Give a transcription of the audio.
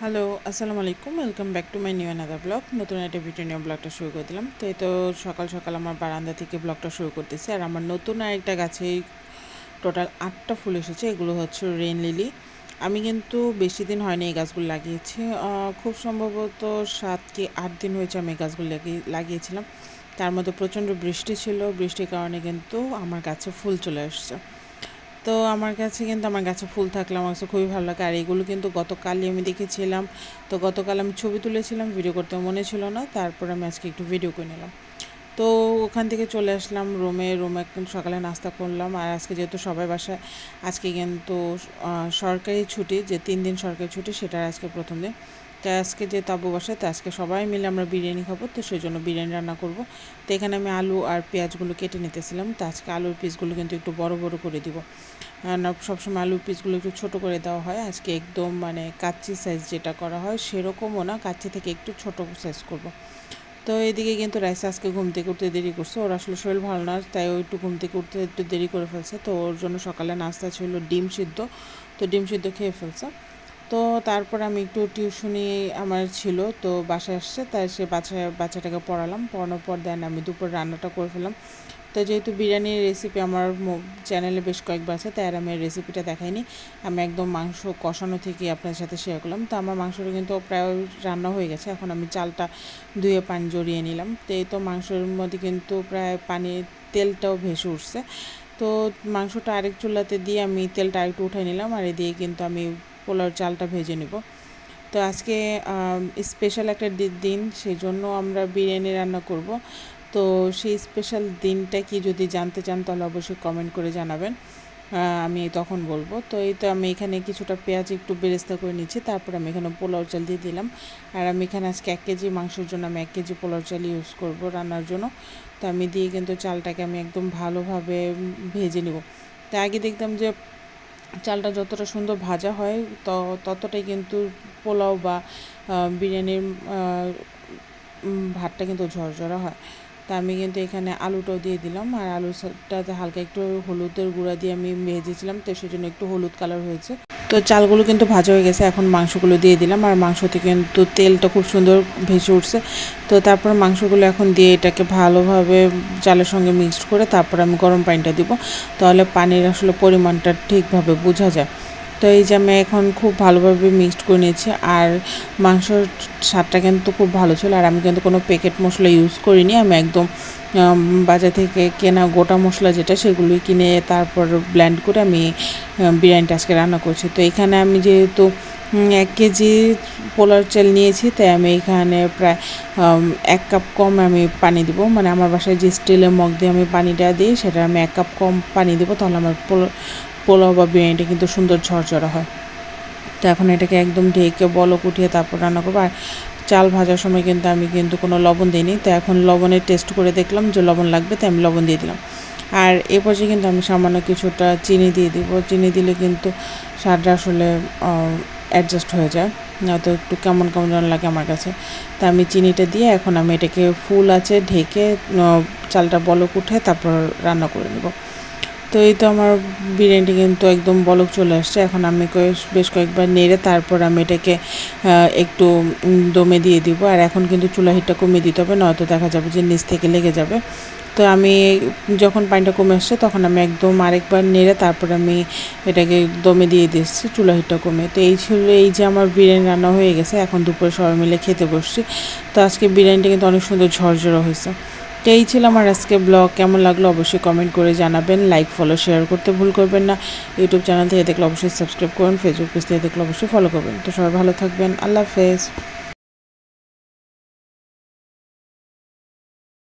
Hello আসসালামু আলাইকুম। Welcome back to my new another blog নতুন একটা ভিডিও নিয়ে ব্লগটা শুরু করে দিলাম। তো এই তো সকাল সকাল আমার বারান্দা থেকে ব্লগটা শুরু করতেছি। আর আমার নতুন আরেকটা গাছে টোটাল আটটা ফুল এসেছে। এগুলো হচ্ছে রেন লিলি আমি কিন্তু বেশি দিন হয়নি এই গাছগুলো লাগিয়েছি। খুব সম্ভবত সাত কি আট দিন হয়েছে আমি এই গাছগুলো লাগিয়ে লাগিয়েছিলাম। তার মধ্যে প্রচণ্ড বৃষ্টি ছিল। বৃষ্টির কারণে কিন্তু আমার গাছে ফুল চলে আসছে। তো আমার কাছে কিন্তু আমার গাছে ফুল থাকলে আমার কাছে খুবই ভালো লাগে। আর এগুলো কিন্তু গতকালই আমি দেখেছিলাম। তো গতকাল আমি ছবি তুলেছিলাম ভিডিও করতে মনে ছিল না। তারপর আমি আজকে একটু ভিডিও করে নিলাম। তো ওখান থেকে চলে আসলাম রুমে রুমে সকালে নাস্তা করলাম। আর আজকে যেহেতু সবাই বাসায়, আজকে কিন্তু সরকারি ছুটি, যে তিন দিন সরকারি ছুটি সেটার আজকে প্রথম দিন। তো আজকে যে তাবু বাসায়, তো আজকে সবাই মিলে আমরা বিরিয়ানি খাব, তো সেই জন্য বিরিয়ানি রান্না করব। তো এখানে আমি আলু আর পেঁয়াজগুলো কেটে নিতেছিলাম, তো আজকে আলুর পিসগুলো কিন্তু একটু বড় বড় করে দিব। সবসময় আলুর পিসগুলো একটু ছোট করে দেওয়া হয়, আজকে একদম মানে কাচ্চি সাইজ যেটা করা হয় সেরকমও না, কাচ্চি থেকে একটু ছোট সাইজ করব। তো এদিকে কিন্তু রাইস আজকে ঘুম থেকে দেরি করছে, ওর আসলে শরীর ভালো না, তাই ও একটু ঘুম থেকে উঠতে একটু দেরি করে ফেলছে, তো ওর জন্য সকালে নাস্তা ছিল ডিম সিদ্ধ, তো ডিম সিদ্ধ খেয়ে ফেলছে। তো তারপর আমি একটু টিউশনি আমার ছিল, তো বাসায় আসছে, তাই সে বাচ্চা বাচ্চাটাকে পড়ালাম, পড়ানোর পর দেন আমি দুপুর রান্নাটা করে ফেলাম তো যেহেতু বিরিয়ানির রেসিপি আমার চ্যানেলে বেশ কয়েকবার আছে, তাই আর আমি রেসিপিটা দেখাইনি। আমি একদম মাংস কষানো থেকে আপনার সাথে শেয়ার করলাম। তো আমার মাংসটা কিন্তু প্রায় রান্না হয়ে গেছে, এখন আমি চালটা ধুয়ে পানি জড়িয়ে নিলাম। তো এই তো মাংসের মধ্যে কিন্তু প্রায় পানি, তেলটাও ভেসে উঠছে। তো মাংসটা আরেক চুলাতে দিয়ে আমি তেলটা আরেকটু উঠে নিলাম, আর এ দিয়ে কিন্তু আমি পোলাওর চালটা ভেজে নেব। তো আজকে স্পেশাল একটা দিন সেই জন্য আমরা বিরিয়ানি রান্না করব। তো সেই স্পেশাল দিনটা কি যদি জানতে চান, তাহলে অবশ্যই কমেন্ট করে জানাবেন। আমি তখন বলব। তো এই তো আমি এখানে কিছুটা পেঁয়াজ একটু বেরেস্তা করে নিচ্ছি, তারপর আমি এখানে পোলাও চাল দিয়ে দিলাম। আর আমি এখানে আজকে এক কেজি মাংসের জন্য আমি এক কেজি পোলাও চাল ইউজ করব রান্নার জন্য। তো আমি দিয়ে কিন্তু চালটাকে আমি একদম ভালোভাবে ভেজে নিব। তা আগে দেখতাম যে চালটা যতটা সুন্দর ভাজা হয় ততটাই কিন্তু পোলাও বা বিরিয়ানির ভাতটা কিন্তু ঝরঝরা হয়। তা আমি কিন্তু এখানে আলুটাও দিয়ে দিলাম আর আলুটাতে হালকা একটু হলুদের গুঁড়া দিয়ে আমি ভেজেছিলাম, তো সেজন্য একটু হলুদ কালার হয়েছে। তো চালগুলো কিন্তু ভাজা হয়ে গেছে, এখন মাংসগুলো দিয়ে দিলাম। আর মাংসতে কিন্তু তেলটা খুব সুন্দর ভেসে উঠছে। তো তারপর মাংসগুলো এখন দিয়ে এটাকে ভালোভাবে চালের সঙ্গে মিক্সড করে তারপর আমি গরম পানিটা দিব। তাহলে পানির আসলে পরিমাণটা ঠিকভাবে বোঝা যায়। তো এই যে আমি এখন খুব ভালোভাবে মিক্সড করে নিয়েছি। আর মাংসর স্বাদটা কিন্তু খুব ভালো ছিল। আর আমি কিন্তু কোনো প্যাকেট মশলা ইউজ করিনি। আমি একদম বাজার থেকে কেনা গোটা মশলা যেটা সেগুলোই কিনে তারপর ব্ল্যান্ড করে আমি বিরিয়ানিটা আজকে রান্না করছি। তো এখানে আমি যেহেতু এক কেজি পোলার চাল নিয়েছি, তাই আমি এখানে প্রায় এক কাপ কম আমি পানি দিব। মানে আমার বাসায় যে স্টিলের মগ দিয়ে আমি পানিটা দিই, সেটা আমি এক কাপ কম পানি দেবো, তাহলে আমার পোলা, পোলাও বা বিরিয়ানিটা কিন্তু সুন্দর ঝরঝরা হয়। তো এখন এটাকে একদম ঢেকে বলক উঠিয়ে তারপর রান্না করব। আর চাল ভাজার সময় কিন্তু আমি কিন্তু কোনো লবণ দিইনি। তো এখন লবণের টেস্ট করে দেখলাম যে লবণ লাগবে, তাই আমি লবণ দিয়ে দিলাম। আর এ পর্যায়ে কিন্তু আমি সামান্য কিছুটা চিনি দিয়ে দিব। চিনি দিলে কিন্তু স্বাদটা আসলে অ্যাডজাস্ট হয়ে যায়। নয়তো একটু কেমন কেমন যেন লাগে আমার কাছে। তা আমি চিনিটা দিয়ে এখন আমি এটাকে ফুল আছে ঢেকে চালটা বলক উঠে তারপর রান্না করে নেব। তো এই তো আমার বিরিয়ানিটি কিন্তু একদম বলক চলে আসছে। এখন আমি বেশ কয়েকবার নেড়ে তারপর আমি এটাকে একটু দমে দিয়ে দিব। আর এখন কিন্তু চুলা হিটটা কমিয়ে দিতে হবে, নয়তো দেখা যাবে যে নিচ থেকে লেগে যাবে। তো আমি যখন পানিটা কমে আসছে তখন আমি একদম আরেকবার নেড়ে তারপর আমি এটাকে দমে দিয়ে দিচ্ছি চুলা হিটটা কমে। তো এই ছিল, এই যে আমার বিরিয়ানি রান্না হয়ে গেছে, এখন দুপুরে সবাই মিলে খেতে বসছি। তো আজকে বিরিয়ানিটা কিন্তু অনেক সুন্দর ঝরঝরা হয়েছে। তো এই ছিল আমার আজকে ব্লগ। কেমন লাগল অবশ্যই কমেন্ট করে জানাবেন। লাইক ফলো শেয়ার করতে ভুল করবেন না। ইউটিউব চ্যানেল থেকে দেখলে অবশ্যই সাবস্ক্রাইব করুন। ফেসবুক পেজ থেকে দেখলে অবশ্যই ফলো করবেন। তো সবাই ভালো থাকবেন। আল্লাহ হাফেজ।